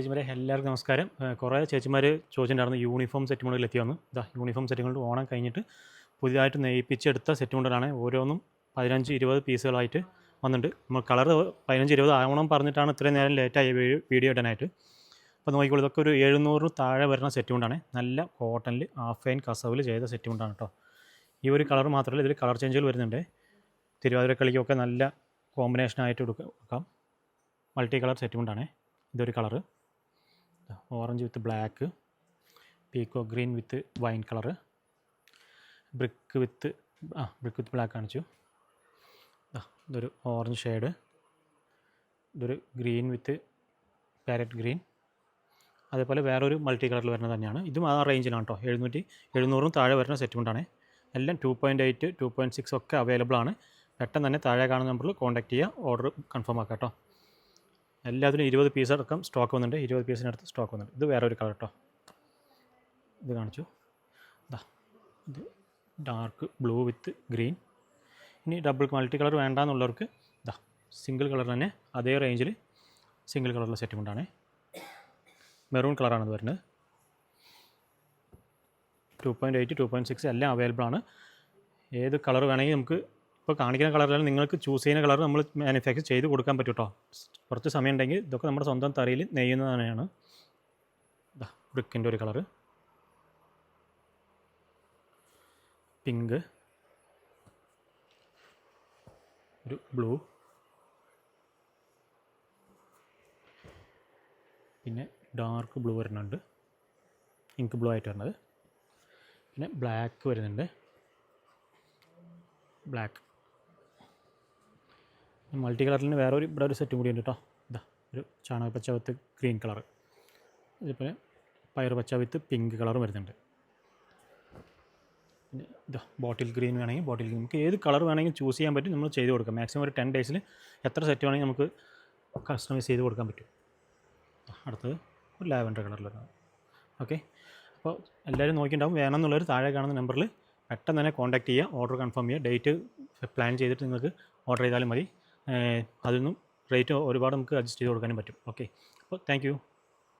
ചേച്ചിമാരെ എല്ലാവർക്കും നമസ്കാരം. കുറേ ചേച്ചിമാർ ചോദിച്ചിട്ടുണ്ടായിരുന്നു യൂണിഫോം സെറ്റ് മുകളിൽ വന്നു ഇതാ യൂണിഫോം സെറ്റ് കൊണ്ട് ഓണം കഴിഞ്ഞിട്ട് പുതിയതായിട്ട് നെയ്പ്പിച്ചെടുത്ത സെറ്റ് മോഡലാണ് ഓരോന്നും പതിനഞ്ച് ഇരുപത് പീസുകളായിട്ട് വന്നിട്ടുണ്ട്. നമ്മൾ കളർ പതിനഞ്ച് ഇരുപത് ആവണം പറഞ്ഞിട്ടാണ് ഇത്രയും നേരം ലേറ്റായി വീഡിയോ ഇടാനായിട്ട്. അപ്പോൾ നോക്കിക്കോളൂ ഇതൊക്കെ ഒരു എഴുന്നൂറിന് താഴെ വരുന്ന സെറ്റ് കൊണ്ടാണ് നല്ല കോട്ടണിൽ ഹാഫ് ഫൈൻ കസവിൽ ചെയ്ത സെറ്റ് കൊണ്ടാണ് കേട്ടോ. ഈ ഒരു കളർ മാത്രമല്ല ഇതിൽ കളർ ചേഞ്ചുകൾ വരുന്നുണ്ട്. തിരുവാതിര കളിക്കൊക്കെ നല്ല കോമ്പിനേഷനായിട്ട് കൊടുക്കാം മൾട്ടി കളർ സെറ്റ് കൊണ്ടാണ് ഇതൊരു colour orange with black peacock green with wine colour brick with ആ ബ്രിക്ക് വിത്ത് ബ്ലാക്ക് കാണിച്ചു. ഇതൊരു ഓറഞ്ച് ഷെയ്ഡ്. ഇതൊരു ഗ്രീൻ വിത്ത് പാരറ്റ് ഗ്രീൻ. അതേപോലെ വേറൊരു മൾട്ടി കളറിൽ വരുന്നത് തന്നെയാണ്. ഇതും ആ റേഞ്ചിലാണ് കേട്ടോ എഴുന്നൂറ്റി എഴുന്നൂറും താഴെ വരുന്ന സെറ്റ് കൊണ്ടാണ്. എല്ലാം two point eight two point six ഒക്കെ അവൈലബിൾ ആണ്. പെട്ടെന്ന് തന്നെ താഴെ കാണുന്ന നമ്പറിൽ കോൺടാക്റ്റ് ചെയ്യുക. ഓർഡർ കൺഫേം ആക്കാം കേട്ടോ എല്ലാത്തിനും ഇരുപത് പീസ് അടക്കം സ്റ്റോക്ക് വന്നിട്ടുണ്ട്. ഇരുപത് പീസിനടുത്ത് സ്റ്റോക്ക് വന്നിട്ടുണ്ട്. ഇത് വേറെ ഒരു കളർ കേട്ടോ ഇത് കാണിച്ചു. ഇതാ ഇത് ഡാർക്ക് ബ്ലൂ വിത്ത് ഗ്രീൻ ഇനി ഡബിൾ മൾട്ടി കളർ വേണ്ടാന്നുള്ളവർക്ക് ഇതാ സിംഗിൾ കളർ തന്നെ അതേ റേഞ്ചിൽ സിംഗിൾ കളറുള്ള സെറ്റ് കൊണ്ടാണ്. മെറൂൺ കളറാണ് വരുന്നത്. Two point eight two point six എല്ലാം അവൈലബിൾ ആണ്. ഏത് കളർ വേണമെങ്കിൽ നമുക്ക് ഇപ്പോൾ കാണിക്കുന്ന കളറിലാണ് നിങ്ങൾക്ക് ചൂസ് ചെയ്യുന്ന കളർ നമ്മൾ മാനുഫാക്ചർ ചെയ്ത് കൊടുക്കാൻ പറ്റും കേട്ടോ. കുറച്ച് സമയം ഉണ്ടെങ്കിൽ ഇതൊക്കെ നമ്മുടെ സ്വന്തം തറയിൽ നെയ്യുന്നതാണ് ബ്രിക്കിന്റെ ഒരു കളറ്. പിങ്ക്. ഒരു ബ്ലൂ. പിന്നെ ഡാർക്ക് ബ്ലൂ വരുന്നുണ്ട്. ഇങ്ക് ബ്ലൂ ആയിട്ട് വരുന്നത്. പിന്നെ ബ്ലാക്ക് വരുന്നുണ്ട്. ബ്ലാക്ക്. മൾട്ടി കളറിന് വേറെ ഒരു ഇവിടെ ഒരു സെറ്റും കൂടി ഉണ്ട് കേട്ടോ ഇതാ ഒരു ചാണകപ്പച്ച വിത്ത് ഗ്രീൻ കളർ. ഇതുപോലെ പയർ പച്ച വിത്ത് പിങ്ക് കളർ വരുന്നുണ്ട്. പിന്നെ ഇതാ ബോട്ടിൽ ഗ്രീൻ വേണമെങ്കിൽ ബോട്ടിൽ ഗ്രീൻ. നമുക്ക് ഏത് കളർ വേണമെങ്കിൽ ചൂസ് ചെയ്യാൻ പറ്റും നമ്മൾ ചെയ്ത് കൊടുക്കാം. മാക്സിമം ഒരു ടെൻ ഡേയ്സിൽ എത്ര സെറ്റ് വേണമെങ്കിൽ നമുക്ക് കസ്റ്റമൈസ് ചെയ്ത് കൊടുക്കാൻ പറ്റും. അടുത്തത് ഒരു ലാവൻഡർ കളറിലാണ് ഓക്കെ. അപ്പോൾ എല്ലാവരും നോക്കിയിട്ടുണ്ടാവും. വേണമെന്നുള്ളൊരു താഴെ കാണുന്ന നമ്പറിൽ പെട്ടെന്ന് തന്നെ കോൺടാക്ട് ചെയ്യുക. ഓർഡർ കൺഫേം ചെയ്യുക. ഡേറ്റ് പ്ലാൻ ചെയ്തിട്ട് നിങ്ങൾക്ക് ഓർഡർ ചെയ്താലും മതി. അതിൽ നിന്നും റേറ്റ് ഒരുപാട് നമുക്ക് അഡ്ജസ്റ്റ് ചെയ്ത് കൊടുക്കാനും പറ്റും. ഓക്കെ അപ്പോൾ താങ്ക്